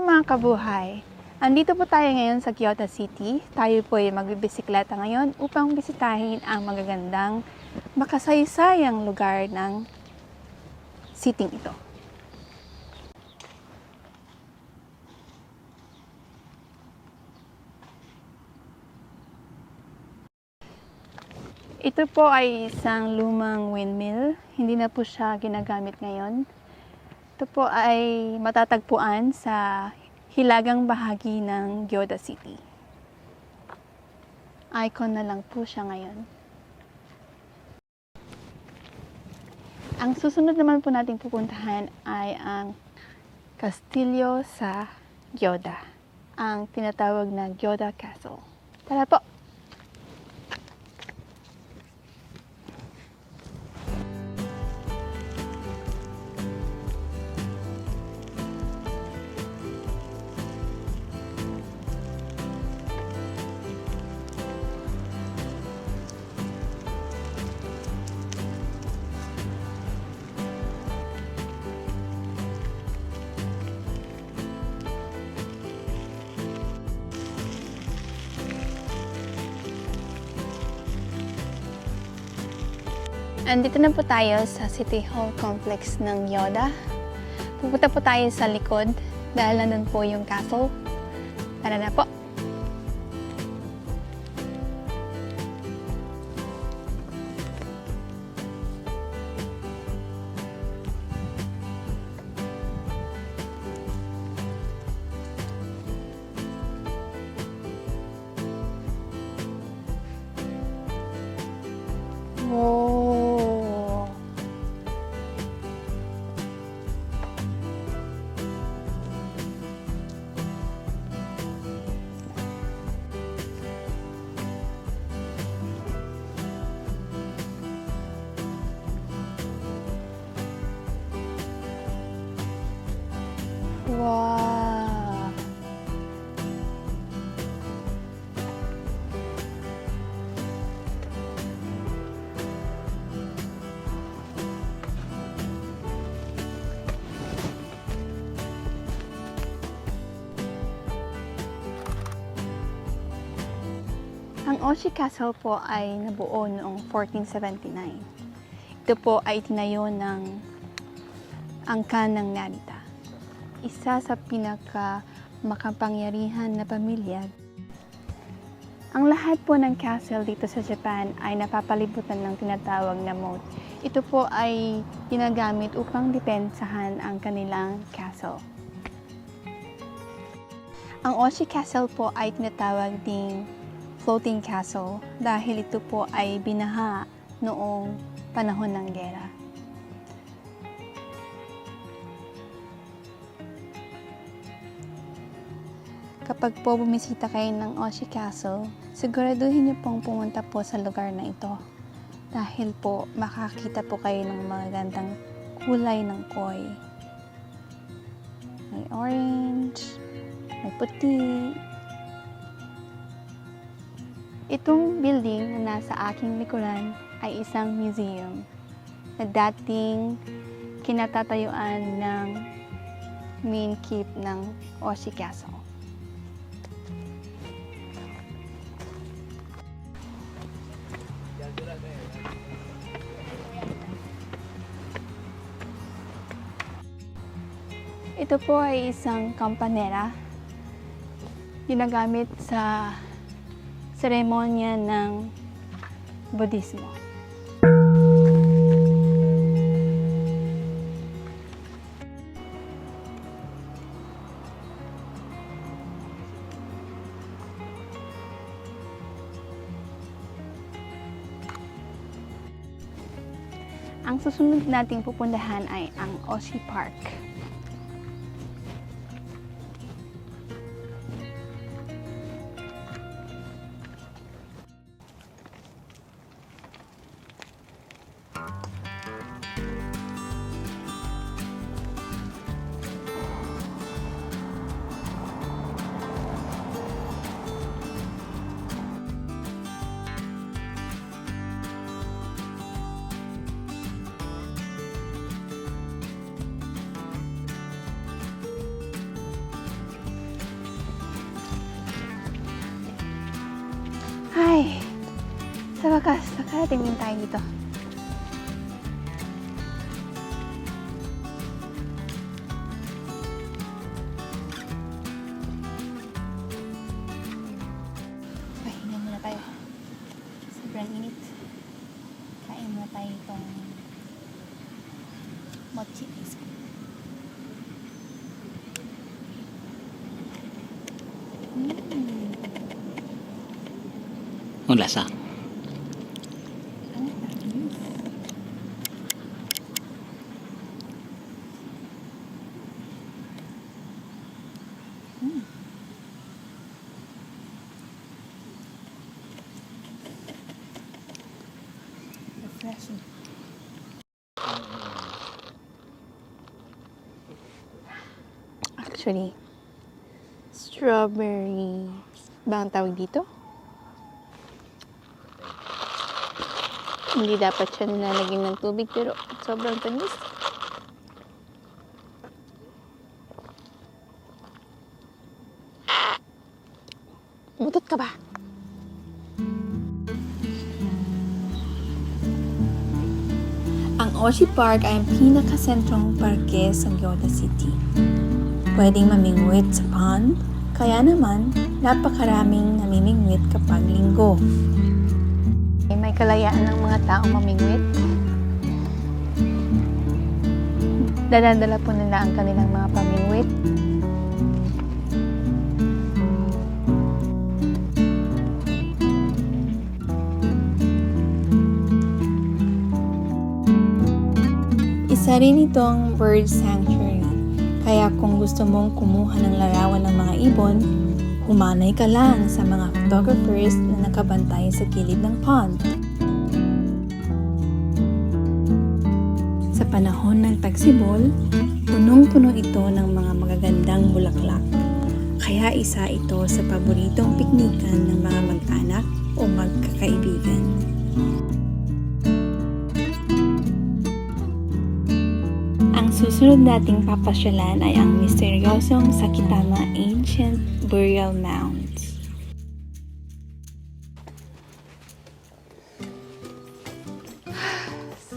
mga kabuhay! Andito po tayo ngayon sa Kyoto City. Tayo po ay magbibisikleta ngayon upang bisitahin ang magagandang makasaysayang lugar ng city ito. Ito po ay isang lumang windmill. Hindi na po siya ginagamit ngayon. Ito po ay matatagpuan sa hilagang bahagi ng Gyoda City. Icon na lang po siya ngayon. Ang susunod naman po nating pupuntahan ay ang Kastilyo sa Gyoda. Ang tinatawag na Gyoda Castle. Tara po! Andito na po tayo sa City Hall Complex ng Yoda. Pupunta po tayo sa likod dahil nandun po yung castle. Tara na po. Wow. Ang Oshi Castle po ay nabuo noong 1479. Ito po ay tinayo ng angkan ng Narita. Isa sa pinaka makapangyarihan na pamilya. Ang lahat po ng castle dito sa Japan ay napapalibutan ng tinatawag na moat. Ito po ay ginagamit upang depensahan ang kanilang castle. Ang Oshi Castle po ay tinatawag ding floating castle dahil ito po ay binaha noong panahon ng gera. Kapag po bumisita kayo ng Oshi Castle, siguraduhin niyo pong pumunta po sa lugar na ito. Dahil po makakita po kayo ng mga gandang kulay ng koi. May orange, may puti, Itong building na nasa aking likuran ay isang museum na dating kinatatayuan ng main keep ng Oshi Castle. Ito po ay isang kampanera ginagamit sa seremonya ng Budismo. Ang susunod nating pupuntahan ay ang Oshi Park. Wakas, nakarating din tayo dito. Pahinga muna tayo. Sobrang init. Kain muna tayo itong mochi ice cream. Mm. Ang lasa. Ang tamis. Mm. Refreshing. Actually, strawberry ba ang tawag dito? Hindi dapat siya nilalagyan ng tubig pero sobrang tamis. Mutot ka ba? Ang Oshi Park ay ang pinakasentrong parke sa Gyoda City. Pwedeng mamingwit sa pond, kaya naman napakaraming namimingwit kapag linggo. May kalayaan ng mga taong mamingwit. Dadadala po nila ang kanilang mga pamingwit. Isa rin itong bird sanctuary. Kaya kung gusto mong kumuha ng larawan ng mga ibon, humanay ka lang sa mga photographers na nakabantay sa gilid ng pond. Sa panahon ng tagsibol, punong-puno ito ng mga magagandang bulaklak. Kaya isa ito sa paboritong piknikan ng mga mag-anak o magkakaibigan. Susunod nating papasyalan ay ang misteryosong Sakitama Ancient Burial Mounds.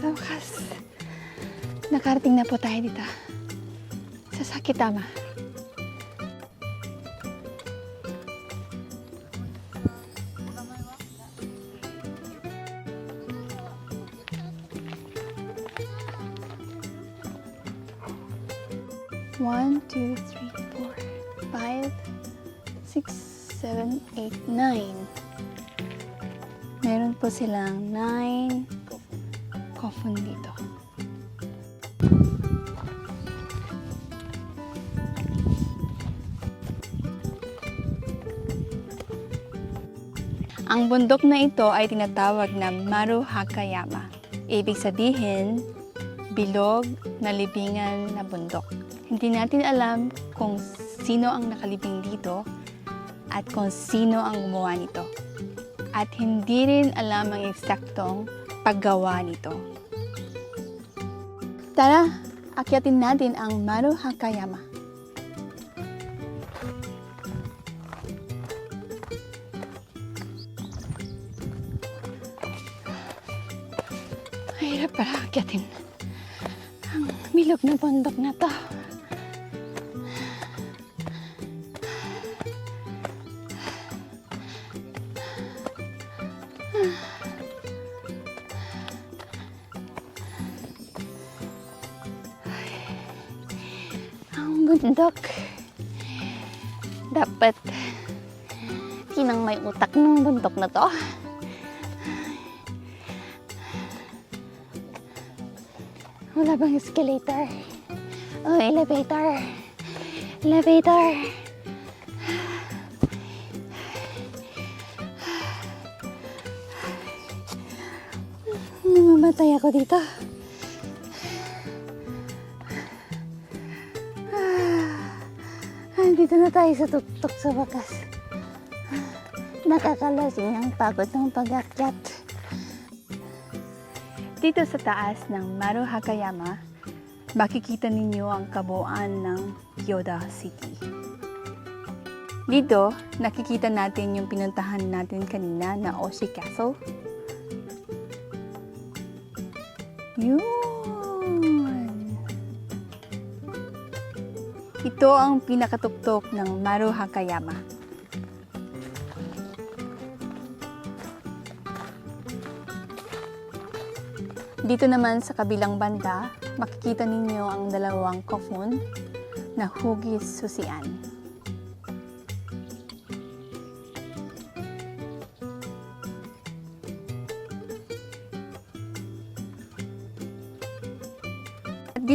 Sa wakas, nakarating na po tayo dito. Sa Sakitama. One, two, three, four, five, six, seven, eight, nine. Meron po silang nine coffin dito. Ang bundok na ito ay tinatawag na Maru Hakayama. Ibig sabihin, bilog na libingan na bundok. Hindi natin alam kung sino ang nakalibing dito at kung sino ang gumawa nito. At hindi rin alam ang eksaktong paggawa nito. Tara, akyatin natin ang Maru Hakayama. Mahirap pala akyatin ang milog na bundok na to. Bundok. Dapat kinang may utak ng bundok na to. Wala bang escalator? Oh, elevator. Elevator. Namamatay ako dito. Ah, Andito na tayo sa tuktok sa wakas. Nakakalasing ang pagod ng pag-akyat. Dito sa taas ng Maru Hakayama, makikita ninyo ang kabuuan ng Kyoto City. Dito, nakikita natin yung pinuntahan natin kanina na Oshi Castle. Yun! Ito ang pinakatuktok ng Maru Hakayama. Dito naman sa kabilang banda, makikita ninyo ang dalawang kofun na hugis susian.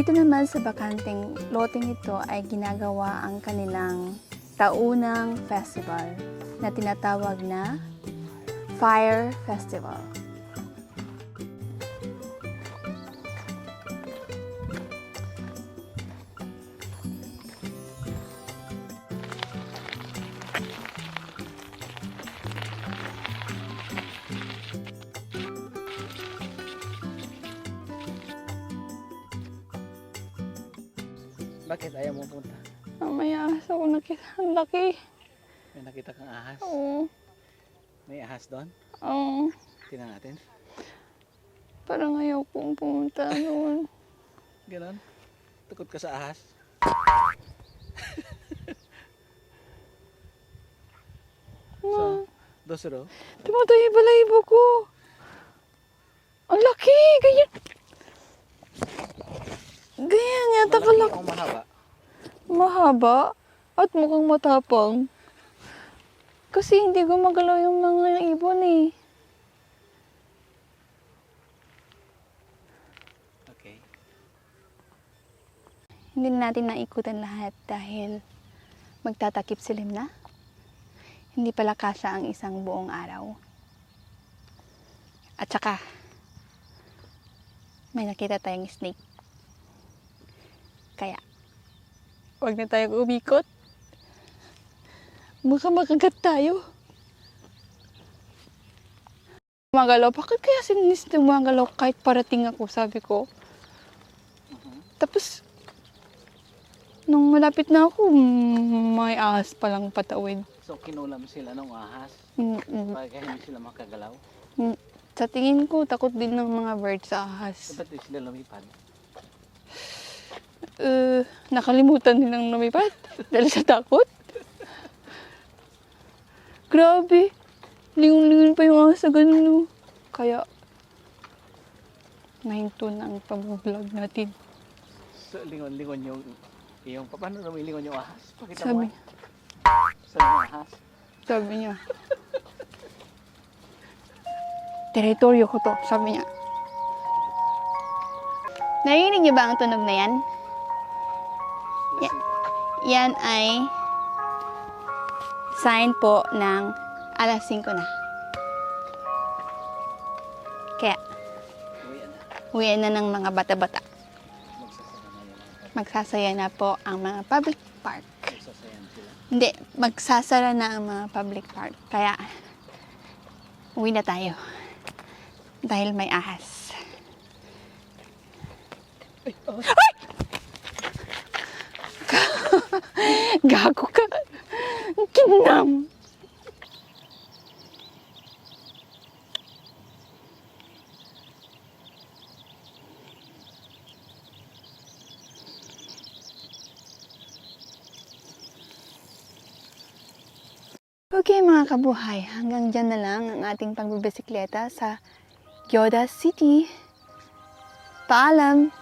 Dito naman sa bakanteng loteng ito ay ginagawa ang kanilang taunang festival na tinatawag na Fire Festival. Mo punta? Mamaya ako nakita. Ang laki. May nakita kang ahas. Oo. May ahas doon. Oo. Tingnan natin. Parang ayaw kong pumunta noon. Ganon. Takot ka sa ahas. so, dosero. Tumatay yung balahibo ko. Ang laki! Ganyan. Ganyan yata Malaki kalaki. o mahaba? Mahaba at mukhang matapang. Kasi hindi gumagalaw yung mga ibon eh. Okay. Hindi na natin naikutan lahat dahil magtatakip silim na. Hindi pala kasya ang isang buong araw. At saka, may nakita tayong snake. Kaya, wag na tayong umikot. Baka makagat tayo. Gumagalaw. Bakit kaya sinis na gumagalaw kahit parating ako, sabi ko. Tapos, nung malapit na ako, may ahas palang patawid. So, kinulam sila ng ahas Mm, mm, para kaya hindi sila makagalaw. mm. Sa tingin ko, takot din ng mga birds sa So, ahas. ba't di sila lumipad? Uh, nakalimutan nilang lumipad dahil sa takot. Grabe. Lingon-lingon pa yung ahas sa ganun. Kaya, nahinto na ang pag-vlog natin. So, lingon-lingon yung yung paano lumilingon yung ahas? Pakita Sabi, mo. eh. Sabi ng ahas. sabi niya. Teritoryo ko to, sabi niya. Narinig niyo ba ang tunog na yan? Yan ay sign po ng alas 5 na. Kaya, Uwi na. ng mga bata-bata. Magsasaya na po ang mga public park. Hindi, magsasara na ang mga public park. Kaya, uwi na tayo. Dahil may ahas. Ay, ahas. Gago ka. Kinam. Okay mga kabuhay, hanggang dyan na lang ang ating pagbibisikleta sa Yoda City. Paalam!